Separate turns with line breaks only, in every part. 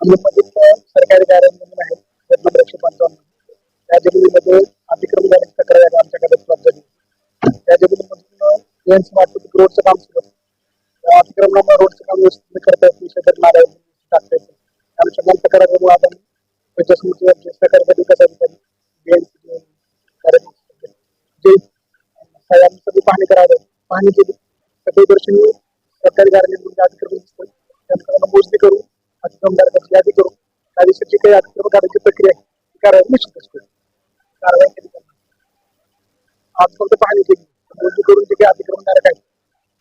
सरकारी कार्यालय आहे पद एकशे पंचावन्न त्या जमिनीमध्ये अतिक्रमण झाल्याची तक्रार आहे आमच्याकडे प्राप्त झाली त्या जमिनीमधून एन स्मार्ट रोडचं काम सुरू त्या अतिक्रमणामुळे रोडचं काम व्यवस्थित करता येत नाही शेतात नाल्या टाकता येत. नाही आमच्या मन तक्रारीमुळे आपण पंचायत जे सहकारी विकास अधिकारी BNC कार्यालय जे साहेब सगळी पाहणी करावं पाहणी केली सगळी दर्शनी त्या दिवशी काही अतिक्रमण काढायची प्रक्रिया आहे ती कारवाई निश्चितच करू कारवाई केली आज फक्त पाहणी केली मोजणी करून जे काही अतिक्रमण काय?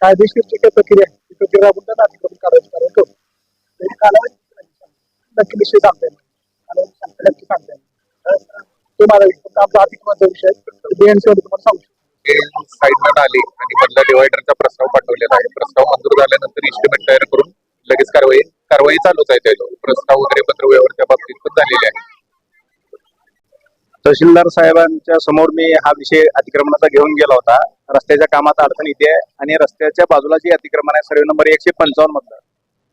कायदेशीर जी काही प्रक्रिया आहे ती प्रक्रिया राबवून त्यांना अतिक्रमण काढायची कारवाई करू तरी कालावधी नक्की निश्चित सांगता येईल कालावधी सांगता नक्की सांगता येईल तो आमचा अतिक्रमणाचा विषय बीएनसी मध्ये तुम्हाला सांगू शकतो.
साईडनं आले आणि मधला डिवायडरचा प्रस्ताव पाठवलेला आहे. प्रस्ताव मंजूर झाल्यानंतर इस्टिमेट तयार करून लगेच कारवाई कारवाई चालूच आहे त्याच्यावर प्रस्ताव वगैरे पत्र व्यवहार त्या बाबतीत पण झालेले आहे.
तहसीलदार साहेबांच्या समोर मी हा विषय अतिक्रमणाचा घेऊन गेला होता. रस्त्याच्या कामात अडचण इथे आहे आणि रस्त्याच्या बाजूला जे अतिक्रमण आहे सर्वे नंबर एकशे पंचावन्न मधलं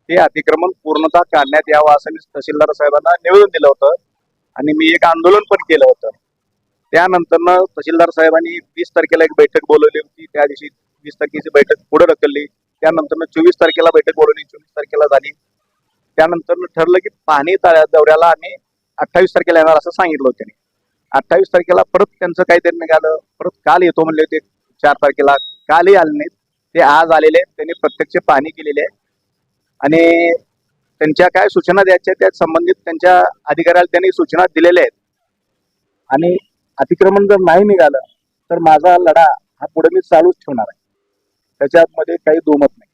ते अतिक्रमण पूर्णतः काढण्यात यावं असं मी तहसीलदार साहेबांना निवेदन दिलं होतं आणि मी एक आंदोलन पण केलं होतं. त्यानंतर तहसीलदार साहेबांनी वीस तारखेला एक बैठक बोलवली होती. त्या दिवशी वीस तारखेची बैठक पुढे ढकलली. त्यानंतर चोवीस तारखेला बैठक बोलवली. चोवीस तारखेला झाली. त्यानंतर ठरलं की पाहणी तळ्या दौऱ्याला आम्ही अठ्ठावीस तारखेला येणार असं सांगितलं होतं त्यांनी. अठ्ठावीस तारखेला परत त्यांचं काहीतरी निघालं परत काल येतो म्हणले होते चार तारखेला. कालही आले नाहीत. ते आज आलेले आहेत. त्यांनी प्रत्यक्ष पाहणी केलेली आहे. आणि त्यांच्या काय सूचना द्यायच्या त्या संबंधित त्यांच्या अधिकाऱ्याला त्यांनी सूचना दिलेल्या आहेत. आणि अतिक्रमण जर नाही निघालं तर माझा लढा हा पुढे मी चालूच ठेवणार आहे. त्याच्यामध्ये काही दोमत नाही.